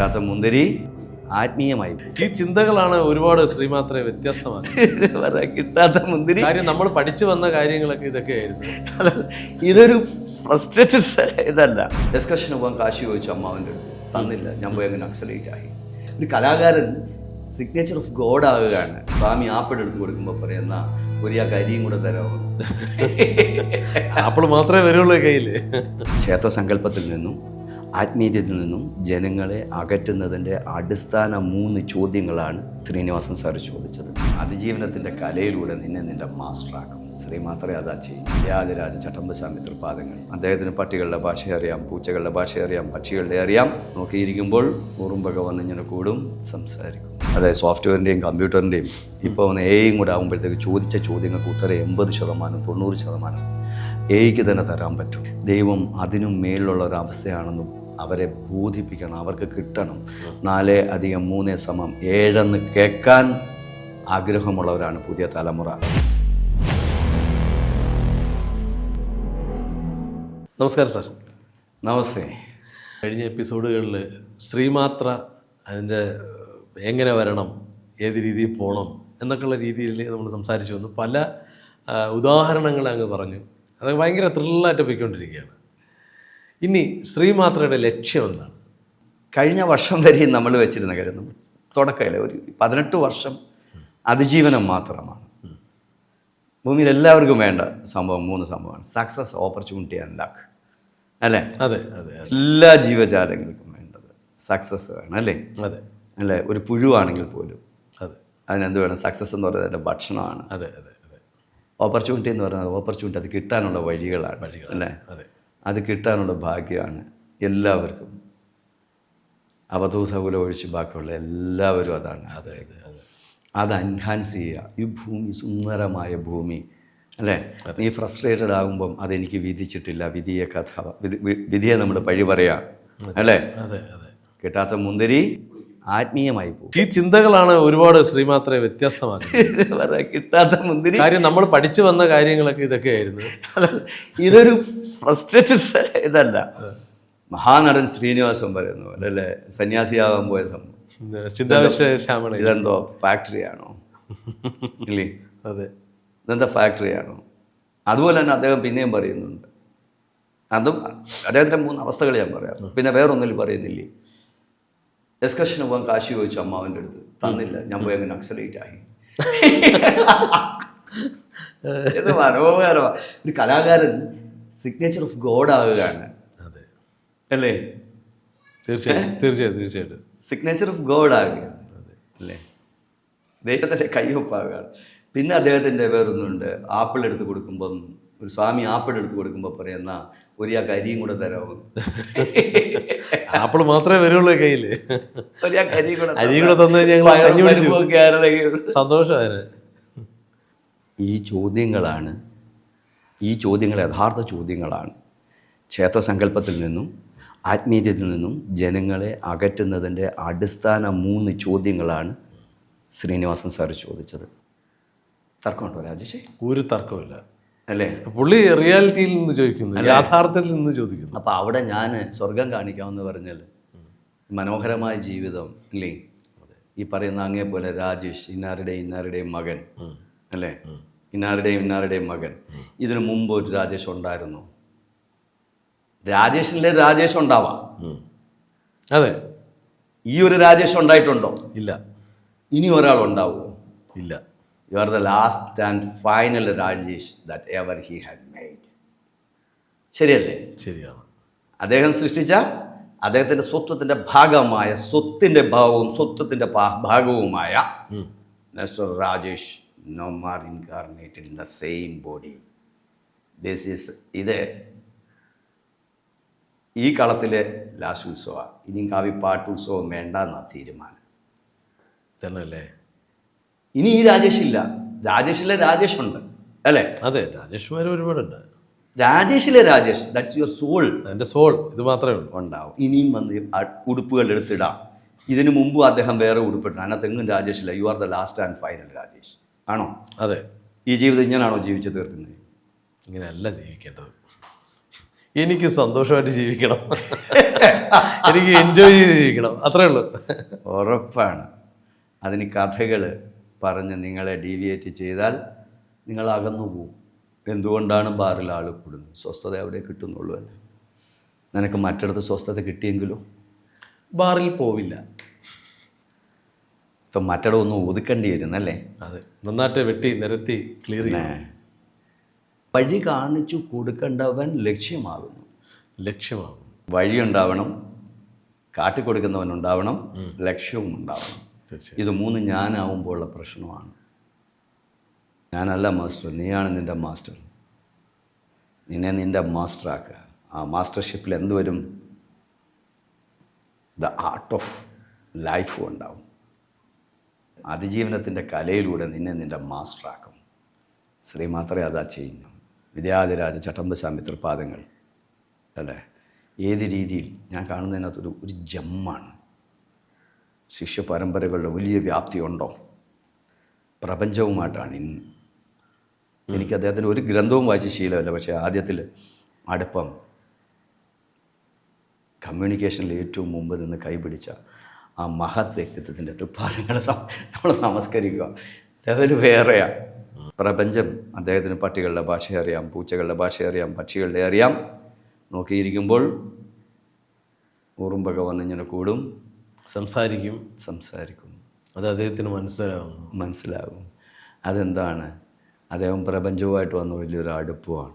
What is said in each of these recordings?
കിട്ടാത്ത മുന്തിരി ആത്മീയമായി. ഈ ചിന്തകളാണ് ഒരുപാട് ശ്രീമാത്രയെ വ്യത്യസ്തമാണ്. കിട്ടാത്ത മുന്തിരി. കാര്യം നമ്മൾ പഠിച്ചു വന്ന കാര്യങ്ങളൊക്കെ ഇതൊക്കെ ആയിരുന്നു. ഇതൊരു ഫ്രസ്ട്രേറ്റഡ് ഇതല്ല. ഡിസ്കഷന് പോകാൻ കാശി ചോദിച്ചു അമ്മാവന്റെ അടുത്ത്. തന്നില്ല. ഞാൻ പോയി അങ്ങനെ അക്സലേറ്റ് ആയി. ഒരു കലാകാരൻ സിഗ്നേച്ചർ ഓഫ് ഗോഡ് ആവുകയാണ് സ്വാമി ആപ്പിൾ എടുത്ത് കൊടുക്കുമ്പോൾ പറയുന്ന ഒരു ആ കരിയും കൂടെ തരാമോ ആപ്പിൾ മാത്രമേ വരുള്ളൂ കയ്യിൽ ക്ഷേത്ര സങ്കല്പത്തിൽ നിന്നും ആത്മീയതയിൽ നിന്നും ജനങ്ങളെ അകറ്റുന്നതിന്റെ അടിസ്ഥാന മൂന്ന് ചോദ്യങ്ങളാണ് ശ്രീനിവാസൻ സാർ ചോദിച്ചത്. അതിജീവനത്തിന്റെ കലയിലൂടെ നിന്നെ നിന്റെ മാസ്റ്ററാക്കും ശ്രീ മാത്രമേ അതാ ചെയ്യും. വ്യാജരാജ തൃപ്പാദങ്ങൾ അദ്ദേഹത്തിന് പട്ടികളുടെ ഭാഷ അറിയാം പൂച്ചകളുടെ ഭാഷ അറിയാം പക്ഷികളുടെ അറിയാം. നോക്കിയിരിക്കുമ്പോൾ ഉറുമ്പൊക്കെ വന്ന് ഇങ്ങനെ കൂടും സംസാരിക്കും. അതായത് സോഫ്റ്റ്വെയറിന്റെയും കമ്പ്യൂട്ടറിന്റെയും ഇപ്പോൾ വന്ന് എയും കൂടെ ആകുമ്പോഴത്തേക്ക് ചോദിച്ച ചോദ്യങ്ങൾക്ക് ഉത്തരം എൺപത് ശതമാനം തൊണ്ണൂറ് ശതമാനം എയ്ക്ക് തന്നെ തരാൻ പറ്റും. ദൈവം അതിനും മേളിലുള്ള ഒരു അവസ്ഥയാണെന്നും അവരെ ബോധിപ്പിക്കണം അവർക്ക് കിട്ടണം. നാല് അധികം മൂന്ന് സമം ഏഴെന്ന് കേൾക്കാൻ ആഗ്രഹമുള്ളവരാണ് പുതിയ തലമുറ. നമസ്കാരം സാർ. നമസ്തേ. കഴിഞ്ഞ എപ്പിസോഡുകളിൽ ശ്രീമാത്ര അതിന്റെ എങ്ങനെ വരണം ഏത് രീതിയിൽ പോകണം എന്നൊക്കെയുള്ള രീതിയിൽ നമ്മൾ സംസാരിച്ചു വന്നു. പല ഉദാഹരണങ്ങൾ അങ്ങ് പറഞ്ഞു. അത് ഭയങ്കര ത്രില്ലായിട്ട് പോയിക്കൊണ്ടിരിക്കുകയാണ്. ഇനി ശ്രീമാത്രയുടെ ലക്ഷ്യം എന്താണ്? കഴിഞ്ഞ വർഷം വരെയും നമ്മൾ വെച്ചിരുന്ന കാര്യം നമ്മൾ തുടക്കമില്ല? ഒരു പതിനെട്ട് വർഷം അതിജീവനം മാത്രമാണ്. ഭൂമിയിൽ എല്ലാവർക്കും വേണ്ട സംഭവം മൂന്ന് സംഭവമാണ്. സക്സസ് ഓപ്പർച്യൂണിറ്റി ആൻഡ് ലക്ക് അല്ലേ? അതെ അതെ എല്ലാ ജീവജാലങ്ങൾക്കും വേണ്ടത് സക്സസ് വേണം അല്ലേ? അതെ. അല്ലേ? ഒരു പുഴുവാണെങ്കിൽ പോലും. അതെ. അതിനെന്ത് വേണം? സക്സസ് എന്ന് പറയുന്നത് അതിന്റെ ഭക്ഷണമാണ്. അതെ അതെ അതെ. ഓപ്പർച്യൂണിറ്റി എന്ന് പറയുന്നത് ഓപ്പർച്യൂണിറ്റി അത് കിട്ടാനുള്ള വഴികളാണ്. അല്ലേ? അതെ. അത് കിട്ടാനുള്ള ഭാഗ്യമാണ് എല്ലാവർക്കും. അവധൂസകുലം ഒഴിച്ച് ബാക്കിയുള്ള എല്ലാവരും അതാണ്. അതായത് അതെ എൻഹാൻസ് ചെയ്യുക. ഈ ഭൂമി സുന്ദരമായ ഭൂമി അല്ലേ? നീ ഫ്രസ്ട്രേറ്റഡ് ആകുമ്പം അതെനിക്ക് വിധിച്ചിട്ടില്ല. വിധിയെ കഥ വിധിയെ നമ്മൾ പഴി പറയാം. അല്ലേ? കിട്ടാത്ത മുന്തിരി ആത്മീയമായി പോകും. ഈ ചിന്തകളാണ് ഒരുപാട് ശ്രീമാത്രയെ വ്യത്യസ്തമാക്കുന്നത്. കിട്ടാത്ത മുന്തിരി. കാര്യം നമ്മൾ പഠിച്ചു വന്ന കാര്യങ്ങളൊക്കെ ഇതൊക്കെയായിരുന്നു. ആയിരുന്നു ഇതൊരു ഫ്രസ്ട്രേറ്റഡ് ഇതല്ല. മഹാനടൻ ശ്രീനിവാസൻ പറയുന്നു പോലെ അല്ലേ? സന്യാസിയാകാൻ പോയ സംഭവം. ചിന്താവിഷയ ശ്യാമള ഇതെന്തോ ഫാക്ടറിയാണോ ഇല്ലേ? അതെ. ഇതെന്താ ഫാക്ടറിയാണോ അതുപോലെ തന്നെ അദ്ദേഹം പിന്നെയും പറയുന്നുണ്ട്. അതും അദ്ദേഹത്തിന്റെ മൂന്ന് അവസ്ഥകൾ ഞാൻ പറയാം. പിന്നെ വേറൊന്നിൽ പറയുന്നില്ലേ? ഡിസ്കഷന് പോകാൻ കാശ് ചോദിച്ചു അമ്മാവന്റെ അടുത്ത്. തന്നില്ല. ഞാൻ പോയി അങ്ങനെ അക്സലേറ്റ് ആയി. ഇത് മനോഹരമാണ് ഒരു കലാകാരൻ സിഗ്നേച്ചർ ഓഫ് ഗോഡ് ആവുകയാണ് അതെ. അല്ലേ? തീർച്ചയായും. തീർച്ചയായും തീർച്ചയായിട്ടും. സിഗ്നേച്ചർ ഓഫ് ഗോഡ് ആകുകയാണ്. അല്ലേ? ദൈവത്തിന്റെ കയ്യൊപ്പാകുകയാണ് പിന്നെ അദ്ദേഹത്തിന്റെ വേറൊന്നുണ്ട്. ആപ്പിൾ എടുത്ത് കൊടുക്കുമ്പം ഒരു സ്വാമി ആപ്പിൾ എടുത്ത് കൊടുക്കുമ്പോൾ പറയുന്ന ഒരു ആ കരിയും കൂടെ തരാമോ ആപ്പിൾ മാത്രമേ വരുള്ളൂ കയ്യിൽ ഒരു ആ കരിയും കൂടെ അരിയും കൂടെ തന്നു കഴിഞ്ഞാൽ ഞങ്ങൾ പയറും കഞ്ഞി കുടിച്ചു. പരിപ്പുമൊക്കെ ആരുടെ കയ്യിലുണ്ട്? സന്തോഷം ഈ ചോദ്യങ്ങളാണ് ഈ ചോദ്യങ്ങൾ യഥാർത്ഥ ചോദ്യങ്ങളാണ്. ക്ഷേത്രസങ്കല്പത്തിൽ നിന്നും ആത്മീയതയിൽ നിന്നും ജനങ്ങളെ അകറ്റുന്നതിന്റെ അടിസ്ഥാന മൂന്ന് ചോദ്യങ്ങളാണ് ശ്രീനിവാസൻ സാർ ചോദിച്ചത്. തർക്കമുണ്ടോ രാജേഷേ? ഒരു തർക്കമില്ല അല്ലേ? പുള്ളി റിയാലിറ്റിയിൽ നിന്ന് ചോദിക്കുന്നു യാഥാർത്ഥ്യത്തിൽ നിന്ന് ചോദിക്കുന്നു. അപ്പോൾ അവിടെ ഞാൻ സ്വർഗം കാണിക്കാമെന്ന് പറഞ്ഞാൽ മനോഹരമായ ജീവിതം അല്ലേ? ഈ പറയുന്ന അങ്ങേ പോലെ രാജേഷ് ഇന്നാരുടെയും ഇന്നാരുടെയും മകൻ അല്ലേ? ഇന്നാരുടെയും ഇന്നാരുടെയും മകൻ. ഇതിനു മുമ്പ് ഒരു രാജേഷ് ഉണ്ടായിരുന്നു. രാജേഷിന്റെ രാജേഷ് ഉണ്ടാവാം. അതെ. ഈ ഒരു രാജേഷ് ഉണ്ടായിട്ടുണ്ടോ? ഇല്ല. ഇനി ഒരാൾ ഉണ്ടാവുമോ ഇല്ല. You are the last and final Rajesh that ever he had made ശരിയല്ലേ? ശരിയാണ്. അദ്ദേഹം സൃഷ്ടിച്ച അദ്ദേഹത്തിന്റെ സ്വത്വത്തിന്റെ ഭാഗമായ സ്വത്തിന്റെ ഭാഗവും സ്വത്വത്തിന്റെ ഭാഗവുമായ. Mister Rajesh no more incarnated in the same body this is ഇത് ഈ കളത്തിലെ ലാസ്റ്റ് ഉത്സവമാണ്. ഇനി കാവിപ്പാട്ട് ഉത്സവം വേണ്ട എന്നാ തീരുമാനം. തന്നെ അല്ലേ ഇനി ഈ രാജേഷ് ഇല്ല രാജേഷിലെ രാജേഷ് ഉണ്ട് അല്ലേ? അതെ രാജേഷ്മാർ ഒരുപാടുണ്ട്. രാജേഷിലെ രാജേഷ് ദാറ്റ്സ് യുവർ സോൾ എന്റെ സോൾ ഇത് മാത്രമേ ഉള്ളൂ. ഉണ്ടാവും. ഇനിയും വന്ന് ഉടുപ്പുകൾ എടുത്തിടാം ഇതിനു മുമ്പും അദ്ദേഹം വേറെ ഉടുപ്പിട്ടു. അതിനകത്ത് എങ്ങും രാജേഷില്ല. You are the last and final Rajesh. ആണോ? അതെ. ഈ ജീവിതം ഇങ്ങനെയാണോ ജീവിച്ചു തീർക്കുന്നത്? ഇങ്ങനെയല്ല ജീവിക്കേണ്ടത്. എനിക്ക് സന്തോഷമായിട്ട് ജീവിക്കണം. എനിക്ക് എൻജോയ് ചെയ്ത് ജീവിക്കണം. അത്രേ ഉള്ളൂ. ഉറപ്പാണ്. അതിന് കഥകൾ പറഞ്ഞ് നിങ്ങളെ ഡീവിയേറ്റ് ചെയ്താൽ നിങ്ങൾ അകന്നു പോകും എന്തുകൊണ്ടാണ് ബാറിൽ ആൾ കൂടുന്നത്? സ്വസ്ഥത എവിടെ കിട്ടുന്നുള്ളൂ അല്ലേ? നിനക്ക് മറ്റിടത്ത് സ്വസ്ഥത കിട്ടിയെങ്കിലും? ബാറിൽ പോവില്ല. ഇപ്പം മറ്റിടം ഒന്ന് ഒതുക്കേണ്ടി വരുന്നല്ലേ അതെ. നന്നായിട്ട് വെട്ടി നിരത്തി ക്ലിയർ വഴി കാണിച്ചു കൊടുക്കേണ്ടവൻ ലക്ഷ്യമാകുന്നു. ലക്ഷ്യമാകും വഴിയുണ്ടാവണം കാട്ടിക്കൊടുക്കുന്നവൻ ഉണ്ടാവണം ലക്ഷ്യവും ഉണ്ടാവണം. ഇത് മൂന്ന് ഞാനാവുമ്പോഴുള്ള പ്രശ്നമാണ്. ഞാനല്ല മാസ്റ്റർ നീയാണ് നിന്റെ മാസ്റ്റർ. നിന്നെ നിന്റെ മാസ്റ്ററാക്കുക. ആ മാസ്റ്റർഷിപ്പിൽ എന്ത് വരും? ദ ആർട്ട് ഓഫ് ലൈഫും ഉണ്ടാവും. അതിജീവനത്തിന്റെ കലയിലൂടെ നിന്നെ നിന്റെ മാസ്റ്ററാക്കും. ശ്രീ മാത്രമേ അതാ ചെയ്യുന്നു. വിദ്യാധിരാജ ചട്ടമ്പസ്വാമി തൃപ്പാദങ്ങൾ. അല്ലേ? ഏത് രീതിയിൽ? ഞാൻ കാണുന്നതിനകത്തൊരു ഒരു ജമ്മാണ്. ശിഷ്യ പരമ്പരകളുടെ വലിയ വ്യാപ്തിയുണ്ടോ? പ്രപഞ്ചവുമായിട്ടാണ് ഇൻ. എനിക്ക് അദ്ദേഹത്തിന് ഒരു ഗ്രന്ഥവും വായിച്ച ശീലമല്ല. പക്ഷേ ആദ്യത്തിൽ അടുപ്പം. കമ്മ്യൂണിക്കേഷനിൽ ഏറ്റവും മുമ്പ് നിന്ന് കൈപിടിച്ച ആ മഹത് വ്യക്തിത്വത്തിന്റെ തൃപ്പാദങ്ങളെ നമ്മൾ നമസ്കരിക്കുക. ലെവൽ വേറെയാണ് പ്രപഞ്ചം അദ്ദേഹത്തിന് പട്ടികളുടെ ഭാഷ അറിയാം പൂച്ചകളുടെ ഭാഷ അറിയാം പക്ഷികളുടെ അറിയാം. നോക്കിയിരിക്കുമ്പോൾ ഉറുമ്പൊക്കെ വന്നിങ്ങനെ കൂടും. സംസാരിക്കും. സംസാരിക്കും. അത് അദ്ദേഹത്തിന് മനസ്സിലാവും. മനസ്സിലാകും. അതെന്താണ്? അദ്ദേഹം പ്രപഞ്ചവുമായിട്ട് വന്ന വലിയൊരു അടുപ്പമാണ്.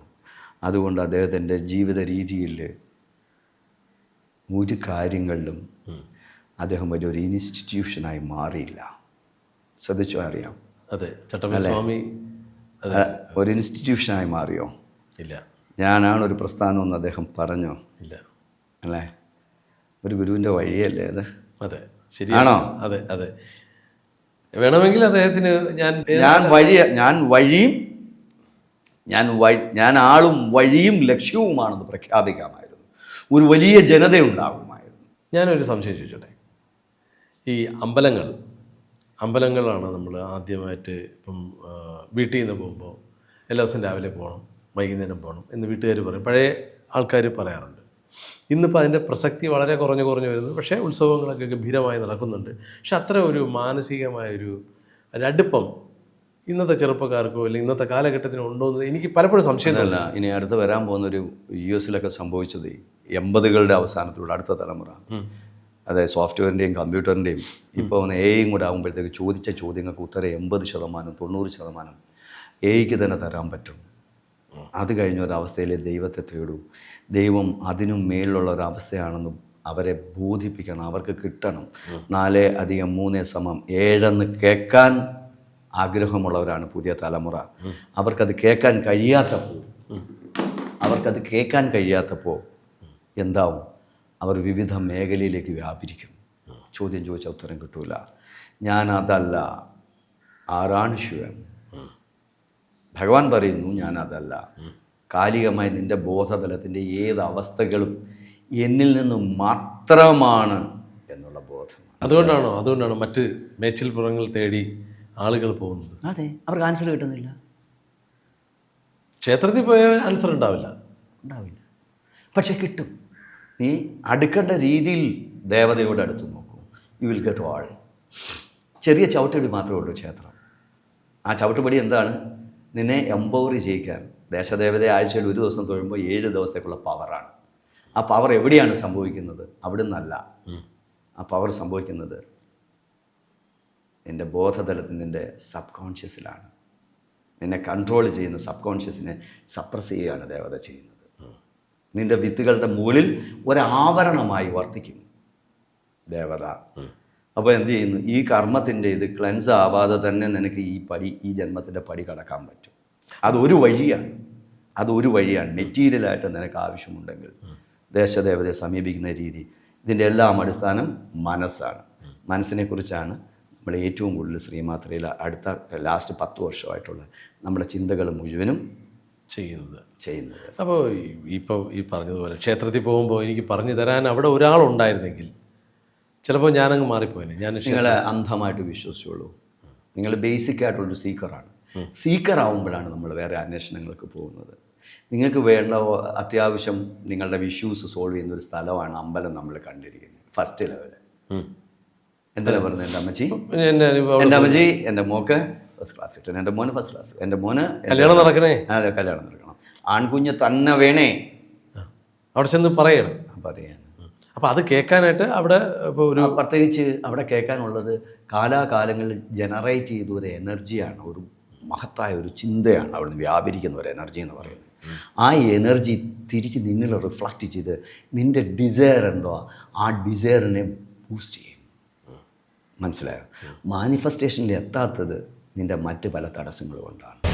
അതുകൊണ്ട് അദ്ദേഹത്തിന്റെ ജീവിത രീതിയിൽ ഒരു കാര്യങ്ങളിലും അദ്ദേഹം വലിയൊരു ഇൻസ്റ്റിറ്റ്യൂഷനായി മാറിയില്ല. ശ്രദ്ധിച്ചോ അറിയാം? അതെ ചട്ടമ്പസ്വാമി ഒരു ഇൻസ്റ്റിറ്റ്യൂഷനായി മാറിയോ? ഇല്ല. ഞാനാണ് ഒരു പ്രസ്ഥാനം എന്ന് അദ്ദേഹം പറഞ്ഞോ? ഇല്ല. അല്ലേ? ഒരു ഗുരുവിന്റെ വഴിയല്ലേ അത്? അതെ ശരിയാണോ. അതെ അതെ. വേണമെങ്കിൽ അദ്ദേഹത്തിന് ഞാൻ ഞാൻ വഴി ഞാൻ വഴിയും ഞാൻ വഴി ഞാൻ ആളും വഴിയും ലക്ഷ്യവുമാണെന്ന് പ്രഖ്യാപിക്കാമായിരുന്നു. ഒരു വലിയ ജനതയുണ്ടാകുമായിരുന്നു. ഞാനൊരു സംശയം ചോദിച്ചോട്ടെ. ഈ അമ്പലങ്ങൾ അമ്പലങ്ങളാണ് നമ്മൾ ആദ്യമായിട്ട് ഇപ്പം വീട്ടിൽ നിന്ന് പോകുമ്പോൾ എല്ലാ ദിവസവും രാവിലെ പോകണം വൈകുന്നേരം പോകണം എന്ന് വീട്ടുകാർ പറയും. പഴയ ആൾക്കാർ പറയാറുണ്ട്. ഇന്നിപ്പോൾ അതിന്റെ പ്രസക്തി വളരെ കുറഞ്ഞു കുറഞ്ഞു വരുന്നു. പക്ഷേ ഉത്സവങ്ങളൊക്കെ ഗംഭീരമായി നടക്കുന്നുണ്ട്. പക്ഷെ അത്ര ഒരു മാനസികമായൊരു ഒരു അടുപ്പം ഇന്നത്തെ ചെറുപ്പക്കാർക്കോ അല്ലെങ്കിൽ ഇന്നത്തെ കാലഘട്ടത്തിനോ ഉണ്ടോ എന്ന് എനിക്ക് പലപ്പോഴും സംശയം തോന്നുന്നു. ഇനി അടുത്ത് വരാൻ പോകുന്ന ഒരു യു എസിലൊക്കെ സംഭവിച്ചത് എൺപതുകളുടെ അവസാനത്തിലൂടെ അടുത്ത തലമുറ. അതായത് സോഫ്റ്റ്വെയറിന്റെയും കമ്പ്യൂട്ടറിന്റെയും ഇപ്പോൾ വന്ന് എയും കൂടെ ആകുമ്പോഴത്തേക്ക് ചോദിച്ച ചോദ്യങ്ങൾക്ക് ഉത്തരം എൺപത് ശതമാനം തൊണ്ണൂറ് ശതമാനം എയ്ക്ക് തന്നെ തരാൻ പറ്റും. അത് കഴിഞ്ഞ ഒരവസ്ഥയിൽ ദൈവത്തെ തേടൂ. ദൈവം അതിനും മേലുള്ള ഒരവസ്ഥയാണെന്ന് അവരെ ബോധിപ്പിക്കണം അവർക്ക് കിട്ടണം. നാല് അധികം മൂന്ന് സമം ഏഴെന്ന് കേൾക്കാൻ ആഗ്രഹമുള്ളവരാണ് പുതിയ തലമുറ. അവർക്കത് കേൾക്കാൻ കഴിയാത്തപ്പോൾ അവർക്കത് കേൾക്കാൻ കഴിയാത്തപ്പോൾ എന്താവും? അവർ വിവിധ മേഖലയിലേക്ക് വ്യാപരിക്കും. ചോദ്യം ചോദിച്ച ഉത്തരം കിട്ടൂല. ഞാൻ അതല്ല ആരാണ് ശിവൻ. ഭഗവാൻ പറയുന്നു ഞാനതല്ല. അതല്ല കാലികമായി നിന്റെ ബോധതലത്തിന്റെ ഏത് അവസ്ഥകളും എന്നിൽ നിന്നും മാത്രമാണ് എന്നുള്ള ബോധം. അതുകൊണ്ടാണോ? അതുകൊണ്ടാണോ മറ്റ് മേച്ചിൽപ്പുറങ്ങൾ തേടി ആളുകൾ പോകുന്നത്? അതെ അവർക്ക് ആൻസർ കിട്ടുന്നില്ല. ക്ഷേത്രത്തിൽ പോയ ആൻസർ ഉണ്ടാവില്ല. ഉണ്ടാവില്ല. പക്ഷെ കിട്ടും. നീ അടുക്കേണ്ട രീതിയിൽ ദേവതയോട് അടുത്ത് നോക്കൂ. യു വിൽ ഗെറ്റ് ഓൾ ചെറിയ ചവിട്ടുപടി മാത്രമേ ഉള്ളൂ ക്ഷേത്രം. ആ ചവിട്ടുപടി എന്താണ്? നിന്നെ എംപവർ ചെയ്യിക്കാൻ. ദേശദേവതയെ ആഴ്ചയിൽ ഒരു ദിവസം തൊഴുമ്പോൾ ഏഴ് ദിവസത്തേക്കുള്ള പവറാണ് ആ പവർ എവിടെയാണ് സംഭവിക്കുന്നത്? അവിടെ നിന്നല്ല ആ പവർ സംഭവിക്കുന്നത് നിന്റെ ബോധതലത്തിൽ നിന്റെ സബ് കോൺഷ്യസിലാണ് നിന്നെ കൺട്രോൾ ചെയ്യുന്ന സബ് കോൺഷ്യസിനെ സപ്രസ് ചെയ്യുകയാണ് ദേവത ചെയ്യുന്നത്. നിന്റെ വിത്തുകളുടെ മുകളിൽ ഒരാവരണമായി വർത്തിക്കും. ദേവത. അപ്പോൾ എന്ത് ചെയ്യുന്നു? ഈ കർമ്മത്തിന്റെ ഇത് ക്ലെൻസ് ആവാതെ തന്നെ നിനക്ക് ഈ പടി ഈ ജന്മത്തിന്റെ പടി കടക്കാൻ പറ്റും. അതൊരു വഴിയാണ്. അതൊരു വഴിയാണ്. മെറ്റീരിയലായിട്ട് നിനക്ക് ആവശ്യമുണ്ടെങ്കിൽ. ദേശദേവതയെ സമീപിക്കുന്ന രീതി. ഇതിന്റെ എല്ലാം അടിസ്ഥാനം മനസ്സാണ്. മനസ്സിനെക്കുറിച്ചാണ് നമ്മൾ ഏറ്റവും കൂടുതൽ ശ്രീമാത്രയിൽ അടുത്ത ലാസ്റ്റ് പത്ത് വർഷമായിട്ടുള്ള നമ്മുടെ ചിന്തകൾ മുഴുവനും ചെയ്യുന്നത്. ചെയ്യുന്നത്. അപ്പോൾ ഇപ്പോൾ ഈ പറഞ്ഞതുപോലെ ക്ഷേത്രത്തിൽ പോകുമ്പോൾ എനിക്ക് പറഞ്ഞു തരാൻ അവിടെ ഒരാളുണ്ടായിരുന്നെങ്കിൽ ചിലപ്പോൾ ഞാനങ്ങ് മാറിപ്പോയില്ലേ ഞാൻ നിങ്ങളെ നിങ്ങൾ അന്ധമായിട്ട് വിശ്വസിച്ചോളൂ. നിങ്ങൾ ബേസിക് ആയിട്ടുള്ളൊരു സീക്കറാണ്. സീക്കർ ആവുമ്പോഴാണ് നമ്മൾ വേറെ അന്വേഷണങ്ങൾക്ക് പോകുന്നത്. നിങ്ങൾക്ക് വേണ്ട അത്യാവശ്യം നിങ്ങളുടെ ഇഷ്യൂസ് സോൾവ് ചെയ്യുന്ന ഒരു സ്ഥലമാണ് അമ്പലം നമ്മൾ കണ്ടിരിക്കുന്നത്. ഫസ്റ്റ് ലെവൽ എന്താ പറയുന്നത് പറഞ്ഞത് എന്റെ അമ്മച്ചി? എന്റെ അമ്മച്ചി എന്റെ മോക്ക് ഫസ്റ്റ് ക്ലാസ് കിട്ടണം എന്റെ മോന് ഫസ്റ്റ് ക്ലാസ് എന്റെ മോന് കല്യാണം നടക്കണേ? അതെ കല്യാണം നടക്കണം. ആൺകുഞ്ഞ് തന്നെ വേണേ. അവിടെ ചെന്ന് പറയണം. പറയാൻ അപ്പോൾ അത് കേൾക്കാനായിട്ട് അവിടെ ഇപ്പോൾ ഒരു പ്രത്യേകിച്ച് അവിടെ കേൾക്കാനുള്ളത് കാലാകാലങ്ങളിൽ ജനറേറ്റ് ചെയ്ത ഒരു എനർജിയാണ് ഒരു മഹത്തായ ഒരു ചിന്തയാണ് അവിടുന്ന് വ്യാപരിക്കുന്ന ഒരു എനർജി എന്ന് പറയുന്നത്. ആ എനർജി തിരിച്ച് നിന്നിൽ റിഫ്ലക്റ്റ് ചെയ്ത് നിന്റെ ഡിസയർ എന്തോ ആ ഡിസയറിനെ ബൂസ്റ്റ് ചെയ്യും. മനസ്സിലായോ? മാനിഫെസ്റ്റേഷനിൽ എത്താത്തത് നിന്റെ മറ്റ് പല തടസ്സങ്ങൾ കൊണ്ടാണ്.